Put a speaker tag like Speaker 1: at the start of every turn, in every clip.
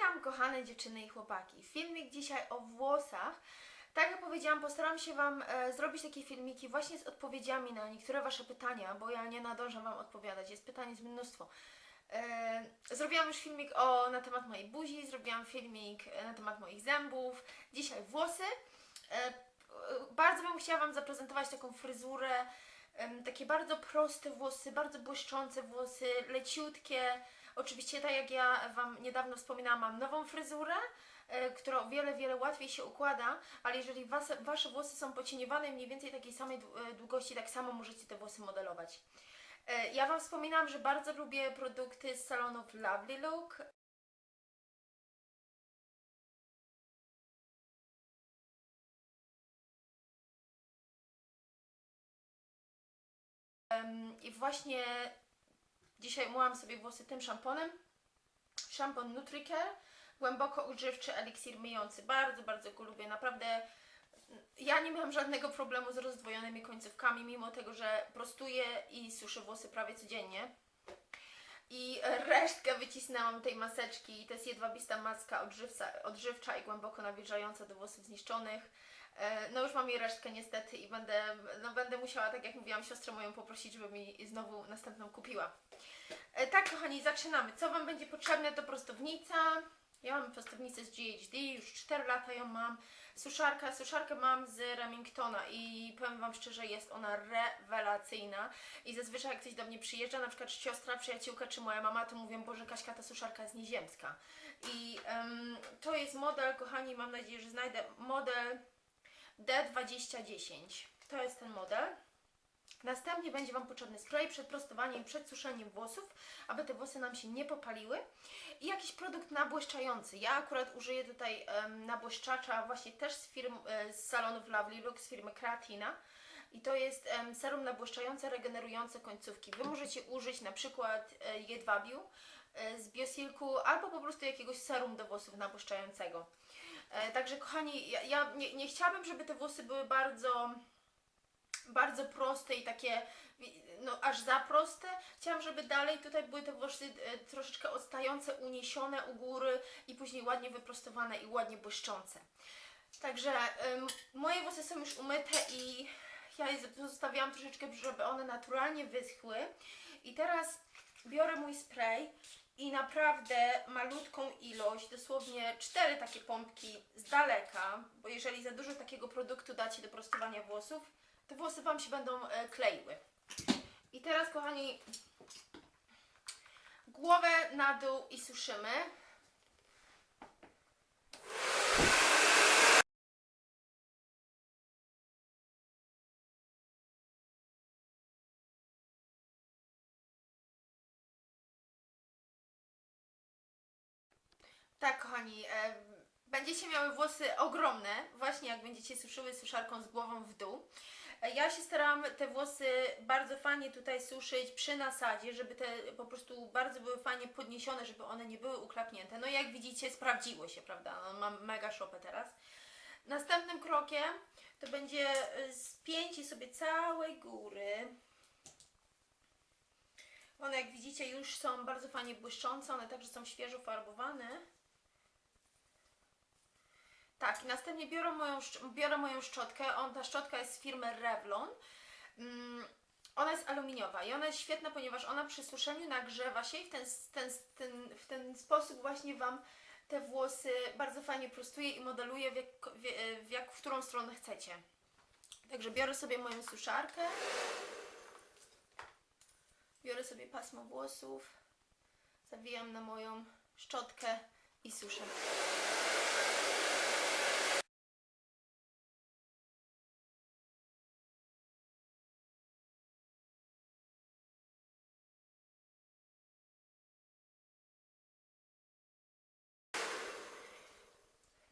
Speaker 1: Witam kochane dziewczyny i chłopaki. Filmik dzisiaj o włosach. Tak jak powiedziałam, postaram się Wam e, zrobić takie filmiki właśnie z odpowiedziami na niektóre Wasze pytania, bo ja nie nadążam Wam odpowiadać. Jest pytań jest mnóstwo. E, zrobiłam już filmik o, na temat mojej buzi, zrobiłam filmik e, na temat moich zębów. Dzisiaj włosy. E, e, bardzo bym chciała Wam zaprezentować taką fryzurę. takie bardzo proste włosy, bardzo błyszczące włosy, leciutkie. Oczywiście, tak jak ja Wam niedawno wspominałam, mam nową fryzurę, e, która o wiele, wiele łatwiej się układa, ale jeżeli was, Wasze włosy są pocieniowane mniej więcej takiej samej e, długości, tak samo możecie te włosy modelować. E, Ja Wam wspominałam, że bardzo lubię produkty z salonów Lovely Look. I właśnie dzisiaj umyłam sobie włosy tym szamponem. Szampon Nutricare, głęboko używczy eliksir myjący. Bardzo, bardzo go lubię. Naprawdę mm, ja nie miałam żadnego problemu z rozdwojonymi końcówkami, mimo tego, że prostuję i suszę włosy prawie codziennie. I resztkę wycisnęłam tej maseczki. To jest jedwabista maska odżywca, odżywcza i głęboko nawilżająca do włosów zniszczonych. E, No już mam jej resztkę niestety i będę, no będę musiała, tak jak mówiłam, siostrę moją poprosić, żeby mi znowu następną kupiła. E, Tak, kochani, zaczynamy. Co Wam będzie potrzebne, to prostownica. Ja mam prostownicę z GHD, już 4 lata ją mam. Suszarka, suszarkę mam z Remingtona i powiem Wam szczerze, jest ona rewelacyjna. I zazwyczaj jak ktoś do mnie przyjeżdża, na przykład siostra, przyjaciółka czy moja mama, to mówią, Boże Kaśka, ta suszarka jest nieziemska. I em, to jest model, kochani, mam nadzieję, że znajdę model D2010. To jest ten model. Następnie będzie Wam potrzebny spray przed prostowaniem, przed suszeniem włosów, aby te włosy nam się nie popaliły. I jakiś produkt nabłyszczający. Ja akurat użyję tutaj em, nabłyszczacza właśnie też z firm, e, z salonów Lovely Look, z firmy Creatina. I to jest em, serum nabłyszczające, regenerujące końcówki. Wy możecie użyć na przykład e, jedwabiu z biosilku albo po prostu jakiegoś serum do włosów nabłyszczającego. E, Także kochani, ja, ja nie, nie chciałabym, żeby te włosy były bardzo bardzo proste i takie no aż za proste. Chciałam, żeby dalej tutaj były te włosy e, troszeczkę odstające, uniesione u góry i później ładnie wyprostowane i ładnie błyszczące. Także em, moje włosy są już umyte i ja je zostawiałam troszeczkę, żeby one naturalnie wyschły. I teraz biorę mój spray i naprawdę malutką ilość, dosłownie cztery takie pompki z daleka, bo jeżeli za dużo takiego produktu dacie do prostowania włosów, te włosy Wam się będą e, kleiły. I teraz, kochani, głowę na dół i suszymy. Tak, kochani, e, będziecie miały włosy ogromne, właśnie jak będziecie suszyły suszarką z głową w dół. E, Ja się starałam te włosy bardzo fajnie tutaj suszyć przy nasadzie, żeby te po prostu bardzo były fajnie podniesione, żeby one nie były uklapnięte. No i jak widzicie, sprawdziło się, prawda? No, mam mega szopę teraz. Następnym krokiem to będzie y, spięcie sobie całej góry. One jak widzicie już są bardzo fajnie błyszczące, one także są świeżo farbowane. Tak, i następnie biorę moją, biorę moją szczotkę. On, ta szczotka jest z firmy Revlon. Mm, ona jest aluminiowa i ona jest świetna, ponieważ ona przy suszeniu nagrzewa się i w ten, ten, ten, w ten sposób właśnie Wam te włosy bardzo fajnie prostuje i modeluje w, jak, w, w, jak, w którą stronę chcecie. Także biorę sobie moją suszarkę. Biorę sobie pasmo włosów, zawijam na moją szczotkę i suszę.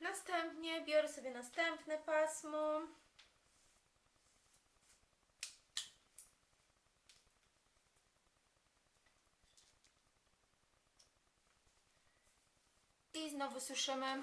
Speaker 1: Następnie biorę sobie następne pasmo. I znowu suszymy.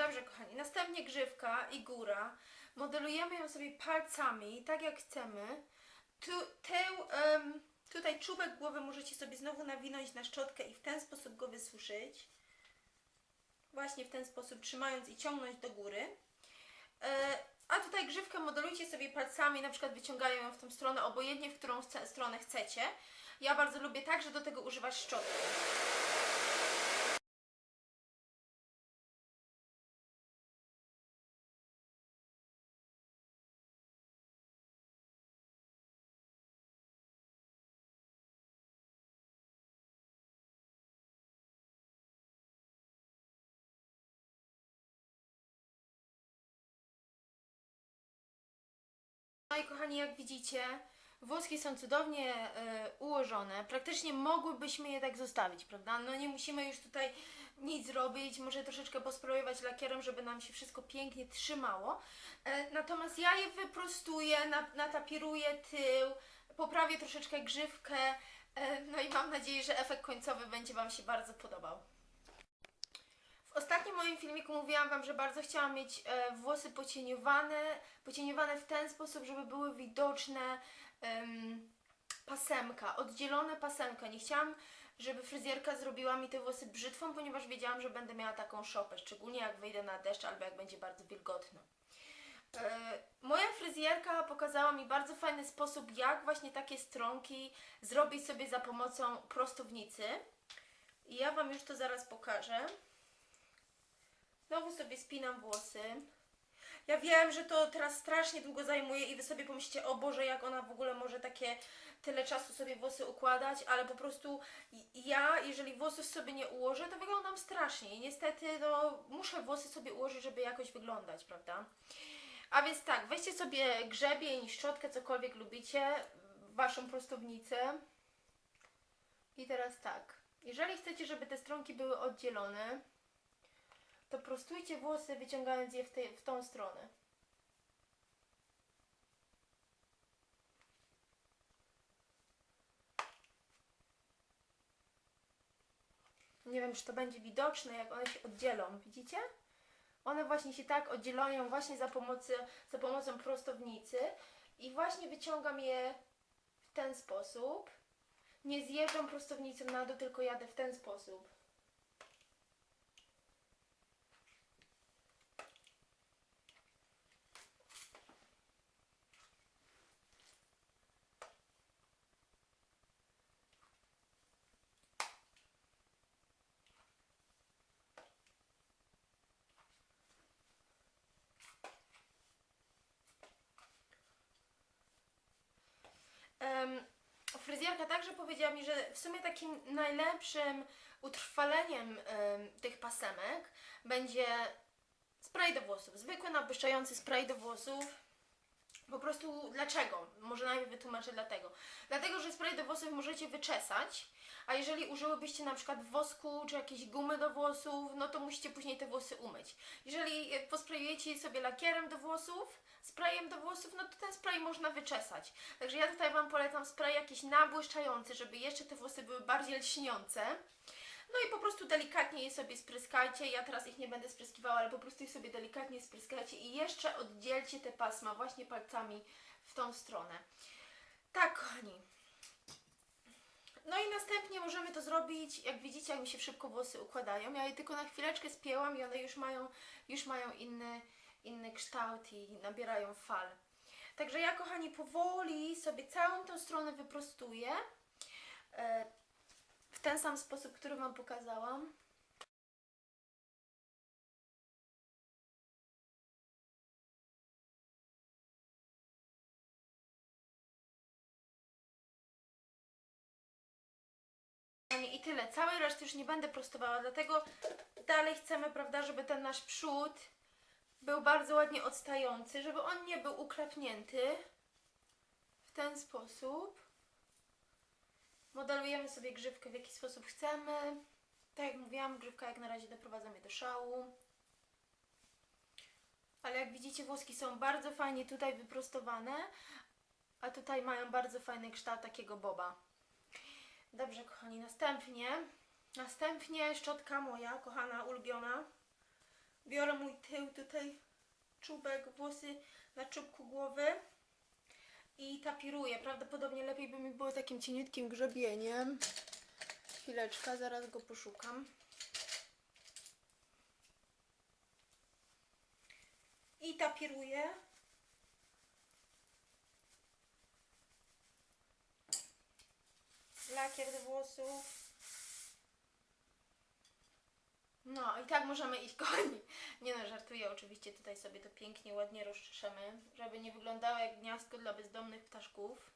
Speaker 1: Dobrze, kochani. Następnie grzywka i góra. Modelujemy ją sobie palcami, tak jak chcemy. Tu, tył, em, tutaj czubek głowy możecie sobie znowu nawinąć na szczotkę i w ten sposób go wysuszyć. Właśnie w ten sposób, trzymając i ciągnąć do góry. E, a tutaj grzywkę modelujcie sobie palcami, na przykład wyciągają ją w tą stronę, obojętnie w którą stronę chcecie. Ja bardzo lubię także do tego używać szczotki. No i kochani, jak widzicie, włoski są cudownie e, ułożone. Praktycznie mogłybyśmy je tak zostawić, prawda? No nie musimy już tutaj nic zrobić, może troszeczkę posprojować lakierem, żeby nam się wszystko pięknie trzymało. E, natomiast ja je wyprostuję, na, natapiruję tył, poprawię troszeczkę grzywkę, e, no i mam nadzieję, że efekt końcowy będzie Wam się bardzo podobał. W ostatnim moim filmiku mówiłam Wam, że bardzo chciałam mieć e, włosy pocieniowane, pocieniowane w ten sposób, żeby były widoczne em, pasemka, oddzielone pasemka. Nie chciałam, żeby fryzjerka zrobiła mi te włosy brzytwą, ponieważ wiedziałam, że będę miała taką szopę, szczególnie jak wyjdę na deszcz albo jak będzie bardzo wilgotno. E, moja fryzjerka pokazała mi bardzo fajny sposób, jak właśnie takie stronki zrobić sobie za pomocą prostownicy. I ja Wam już to zaraz pokażę. Znowu sobie spinam włosy. Ja wiem, że to teraz strasznie długo zajmuje i Wy sobie pomyślicie, o Boże, jak ona w ogóle może takie tyle czasu sobie włosy układać, ale po prostu ja, jeżeli włosów sobie nie ułożę, to wyglądam strasznie i niestety no, muszę włosy sobie ułożyć, żeby jakoś wyglądać, prawda? A więc tak, weźcie sobie grzebień, szczotkę, cokolwiek lubicie, Waszą prostownicę i teraz tak, jeżeli chcecie, żeby te stronki były oddzielone, to prostujcie włosy, wyciągając je w, tej, w tą stronę. Nie wiem, czy to będzie widoczne, jak one się oddzielą. Widzicie? One właśnie się tak oddzielają właśnie za, pomocy, za pomocą prostownicy i właśnie wyciągam je w ten sposób. Nie zjeżdżam prostownicą na dół, tylko jadę w ten sposób. Fryzjerka także powiedziała mi, że w sumie takim najlepszym utrwaleniem em, tych pasemek będzie spray do włosów. Zwykły, nabłyszczający spray do włosów. Po prostu dlaczego? Może najpierw wytłumaczę dlatego. Dlatego, że spray do włosów możecie wyczesać, a jeżeli użyłybyście na przykład wosku czy jakiejś gumy do włosów, no to musicie później te włosy umyć. Jeżeli e, posprayujecie je sobie lakierem do włosów, sprayem do włosów, no to ten spray można wyczesać. Także ja tutaj Wam polecam spray jakiś nabłyszczający, żeby jeszcze te włosy były bardziej lśniące. No i po prostu delikatnie je sobie spryskajcie. Ja teraz ich nie będę spryskiwała, ale po prostu je sobie delikatnie spryskajcie i jeszcze oddzielcie te pasma właśnie palcami w tą stronę. Tak, kochani. No i następnie możemy to zrobić, jak widzicie, jak mi się szybko włosy układają. Ja je tylko na chwileczkę spięłam i one już mają, już mają inny, inny kształt i nabierają fal. Także ja, kochani, powoli sobie całą tą stronę wyprostuję. W ten sam sposób, który Wam pokazałam. I tyle. Całej reszty już nie będę prostowała, dlatego dalej chcemy, prawda, żeby ten nasz przód był bardzo ładnie odstający, żeby on nie był uklapnięty w ten sposób. Modelujemy sobie grzywkę w jaki sposób chcemy. Tak jak mówiłam, grzywka jak na razie doprowadza mnie do szału. Ale jak widzicie, włoski są bardzo fajnie tutaj wyprostowane, a tutaj mają bardzo fajny kształt takiego boba. Dobrze, kochani, następnie, następnie szczotka moja, kochana, ulubiona, Biorę mój tył tutaj, czubek, włosy na czubku głowy i tapiruję. Prawdopodobnie lepiej by mi było takim cieniutkim grzebieniem. Chwileczka, zaraz go poszukam. I tapiruję. Lakier do włosów. No i tak możemy iść, kochani. Nie no, żartuję oczywiście, tutaj sobie to pięknie, ładnie rozczeszemy, żeby nie wyglądało jak gniazdko dla bezdomnych ptaszków.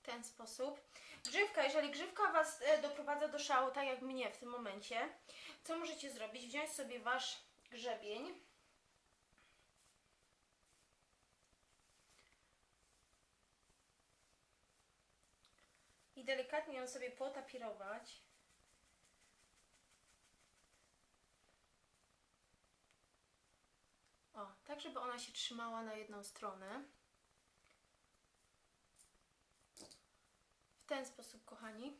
Speaker 1: w ten sposób. Grzywka, jeżeli grzywka Was e, doprowadza do szału, tak jak mnie w tym momencie, co możecie zrobić? Wziąć sobie Wasz grzebień. I delikatnie ją sobie potapirować. O, tak żeby ona się trzymała na jedną stronę. Ten sposób, kochani.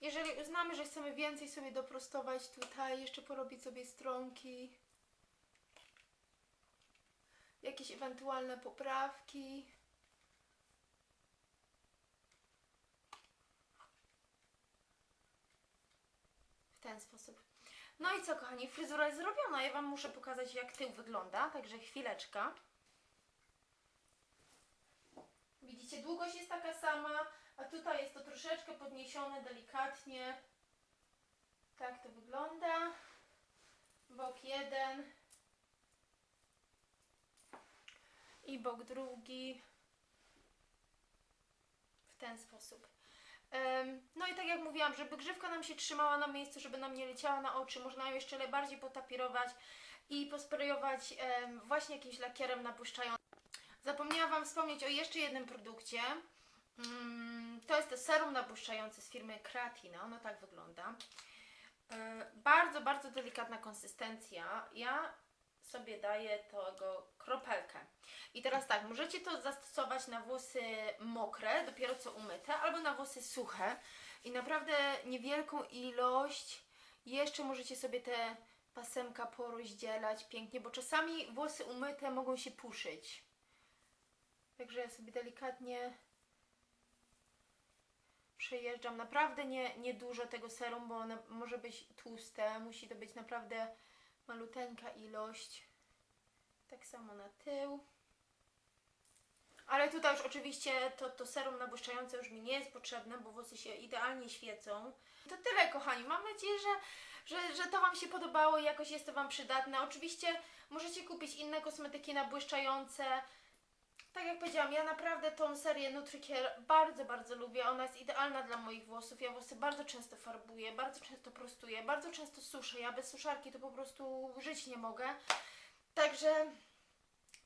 Speaker 1: Jeżeli uznamy, że chcemy więcej sobie doprostować tutaj, jeszcze porobić sobie stronki, jakieś ewentualne poprawki. W ten sposób. No i co, kochani, fryzura jest zrobiona. Ja Wam muszę pokazać, jak tył wygląda, także chwileczka. Widzicie, długość jest taka sama, a tutaj jest to troszeczkę podniesione delikatnie. Tak to wygląda. Bok jeden i bok drugi. W ten sposób. No i tak jak mówiłam, żeby grzywka nam się trzymała na miejscu, żeby nam nie leciała na oczy, można ją jeszcze bardziej potapirować i posprejować właśnie jakimś lakierem nabłyszczającym. Zapomniałam Wam wspomnieć o jeszcze jednym produkcie. Mm, To jest serum nabłyszczające z firmy Creatina. Ono tak wygląda. E, Bardzo, bardzo delikatna konsystencja. Ja sobie daję tego kropelkę. I teraz tak, możecie to zastosować na włosy mokre, dopiero co umyte, albo na włosy suche. I naprawdę niewielką ilość jeszcze możecie sobie te pasemka porozdzielać pięknie, bo czasami włosy umyte mogą się puszyć. Także ja sobie delikatnie przejeżdżam. Naprawdę nie, nie dużo tego serum, bo ono może być tłuste. Musi to być naprawdę maluteńka ilość. Tak samo na tył. Ale tutaj już oczywiście to, to serum nabłyszczające już mi nie jest potrzebne, bo włosy się idealnie świecą. To tyle, kochani. Mam nadzieję, że, że, że to Wam się podobało i jakoś jest to Wam przydatne. Oczywiście możecie kupić inne kosmetyki nabłyszczające. Tak jak powiedziałam, ja naprawdę tą serię NutriCare bardzo, bardzo lubię. Ona jest idealna dla moich włosów. Ja włosy bardzo często farbuję, bardzo często prostuję, bardzo często suszę. Ja bez suszarki to po prostu żyć nie mogę. Także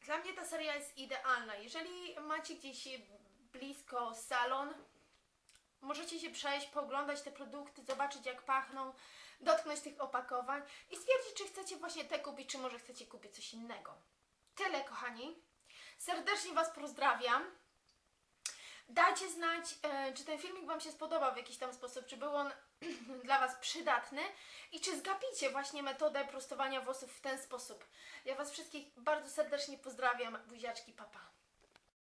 Speaker 1: dla mnie ta seria jest idealna. Jeżeli macie gdzieś blisko salon, możecie się przejść, pooglądać te produkty, zobaczyć jak pachną, dotknąć tych opakowań i stwierdzić, czy chcecie właśnie te kupić, czy może chcecie kupić coś innego. Tyle, kochani. Serdecznie Was pozdrawiam. Dajcie znać, e, czy ten filmik Wam się spodobał w jakiś tam sposób, czy był on dla Was przydatny i czy zgapicie właśnie metodę prostowania włosów w ten sposób. Ja Was wszystkich bardzo serdecznie pozdrawiam. Buziaczki, papa.